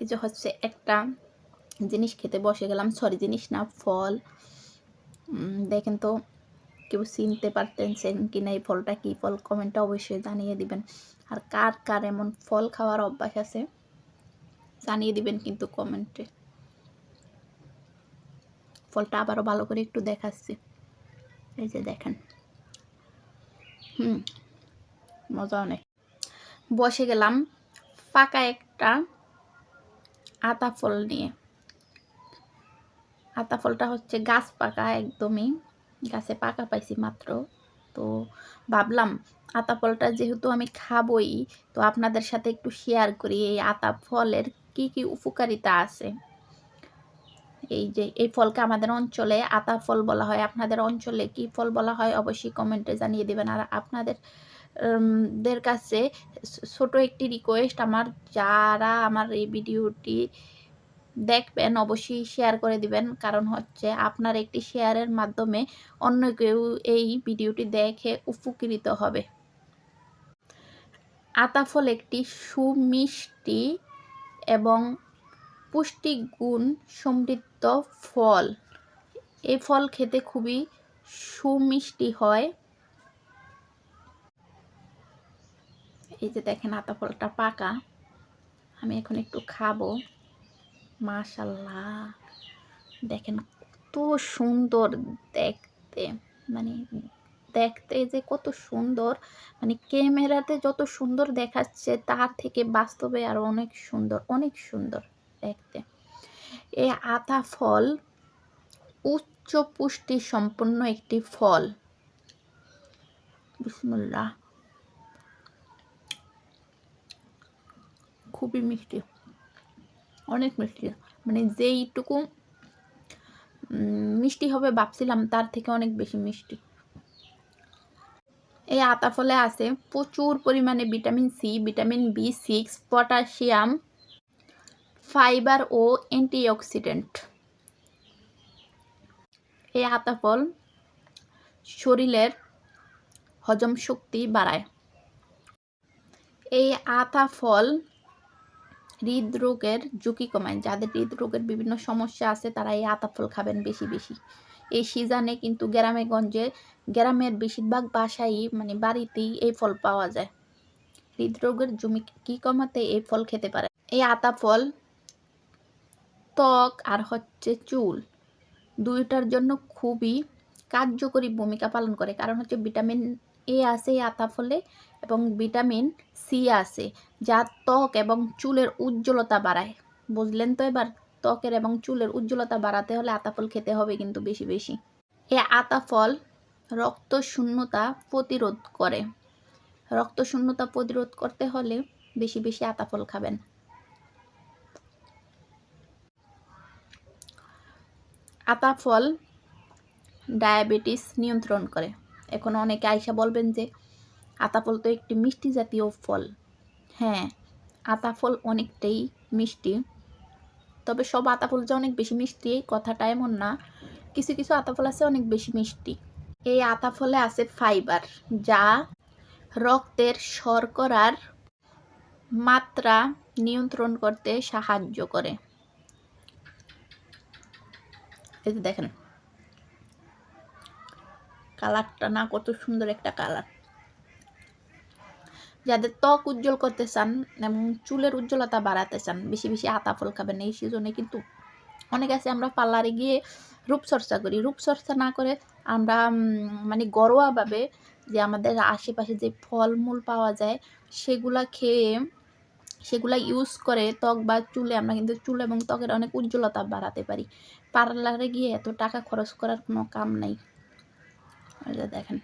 এই যে হচ্ছে একটা জিনিস খেতে বসে গেলাম। সরি জিনিস না, ফল। দেখেন তো, কেউ চিনতে পারতেছেন কি না এই ফলটা কি ফল কমেন্টটা অবশ্যই জানিয়ে দিবেন। আর কার কার এমন ফল খাওয়ার অভ্যাস আছে, জানিয়ে দিবেন কিন্তু কমেন্টে ফলটা আবারও ভালো করে একটু দেখাচ্ছি। এই যে দেখেন। হুম, মজা অনেক। বসে গেলাম, ফাঁকা একটা আতা ফল নিয়ে। আতা ফলটা হচ্ছে গাছ পাকা একদমই, গাছে পাকা পাইছি মাত্র। তো ভাবলাম আতা ফলটা যেহেতু আমি খাবই, তো আপনাদের সাথে একটু শেয়ার করি এই আতা ফলের কি কি উপকারিতা আছে। এই যে, এই ফলকে আমাদের অঞ্চলে আতা ফল বলা হয়। আপনাদের অঞ্চলে কি ফল বলা হয় অবশ্যই কমেন্টে জানিয়ে দেবেন। আর আপনাদের দের কাছে ছোট একটি রিকোয়েস্ট আমার, যারা আমার এই ভিডিওটি দেখবেন অবশ্যই শেয়ার করে দিবেন। কারণ হচ্ছে আপনার একটি শেয়ারের মাধ্যমে অন্য কেউ এই ভিডিওটি দেখে উপকৃত হবে। আতাফল একটি সুমিষ্টি এবং পুষ্টি গুণ সমৃদ্ধ ফল। এই ফল খেতে খুবই সুমিষ্টি হয়। এই যে দেখেন আতা ফলটা পাকা, আমি এখন একটু খাব। মাশাল্লাহ, দেখেন কত সুন্দর দেখতে মানে দেখতে যে কত সুন্দর মানে ক্যামেরাতে যত সুন্দর দেখাচ্ছে তার থেকে বাস্তবে আরও অনেক সুন্দর অনেক সুন্দর দেখতে। এই আতা ফল উচ্চ পুষ্টি সম্পন্ন একটি ফল। বিসমুল্লাহ। খুবই মিষ্টি। অনেক মিষ্টি। মানে যেইটুকু মিষ্টি হবে ভাবছিলাম, তার থেকে অনেক বেশি মিষ্টি। এই আতা ফলে আছে প্রচুর পরিমাণে vitamin C, vitamin B six, potassium, fibre ও অ্যান্টিঅক্সিডেন্ট। এই আতা ফল শরীরের হজম শক্তি বাড়ায়। এই আতা ফল হৃদরোগের ঝুঁকি কমায়। যাদের হৃদরোগের বিভিন্ন সমস্যা আছে, তারা এই আতা ফল খাবেন বেশি বেশি। এই সিজনে কিন্তু গ্রামে গঞ্জে, গ্রামের বেশিরভাগ বাসায় মানে বাড়িতেই এই ফল পাওয়া যায়। হৃদরোগের ঝুঁকি কমাতে এই ফল খেতে পারে? এই আতা ফল ত্বক আর হচ্ছে চুল দুইটার জন্য খুবই কার্যকরী ভূমিকা পালন করে। কারণ হচ্ছে ভিটামিন এ আছে আতা ফলে এবং ভিটামিন সি আছে, যা ত্বক এবং চুলের উজ্জ্বলতা বাড়ায়। বুঝলেন তো এবার? ত্বকের এবং চুলের উজ্জ্বলতা বাড়াতে হলে আতা ফল খেতে হবে কিন্তু বেশি বেশি। এই আতা ফল রক্ত শূন্যতা প্রতিরোধ করে। রক্ত শূন্যতা প্রতিরোধ করতে হলে বেশি বেশি আতা ফল খাবেন। আতা ফল ডায়াবেটিস নিয়ন্ত্রণ করে। এখন অনেকে আয়সা বলবেন যে আতা ফল তো একটি মিষ্টি জাতীয় ফল। হ্যাঁ আতা ফল অনেকটাই মিষ্টি। তবে সব আতা ফল যে অনেক বেশি মিষ্টি, এই কথাটা এমন না। কিছু কিছু আতা ফল আছে অনেক বেশি মিষ্টি। এই আতা ফলে আছে ফাইবার, যা রক্তের শর্করার মাত্রা নিয়ন্ত্রণ করতে সাহায্য করে। এই দেখেন। কালারটা না কত সুন্দর একটা কালার। যাদের ত্বক উজ্জ্বল করতে চান এবং চুলের উজ্জ্বলতা বাড়াতে চান, বেশি বেশি আতা ফল খাবেন এই সিজনে কিন্তু অনেক আছে, আমরা পার্লারে গিয়ে রূপচর্চা করি। রূপচর্চা না করে আমরা মানে ঘরোয়াভাবে যে আমাদের আশেপাশে যে ফলমূল পাওয়া যায়, সেগুলা খেয়ে, সেগুলা ইউজ করে ত্বক বা চুলে আমরা কিন্তু চুল এবং ত্বকের অনেক উজ্জ্বলতা বাড়াতে পারি। পার্লারে গিয়ে এত টাকা খরচ করার কোনো কাম নাই। দেখেন।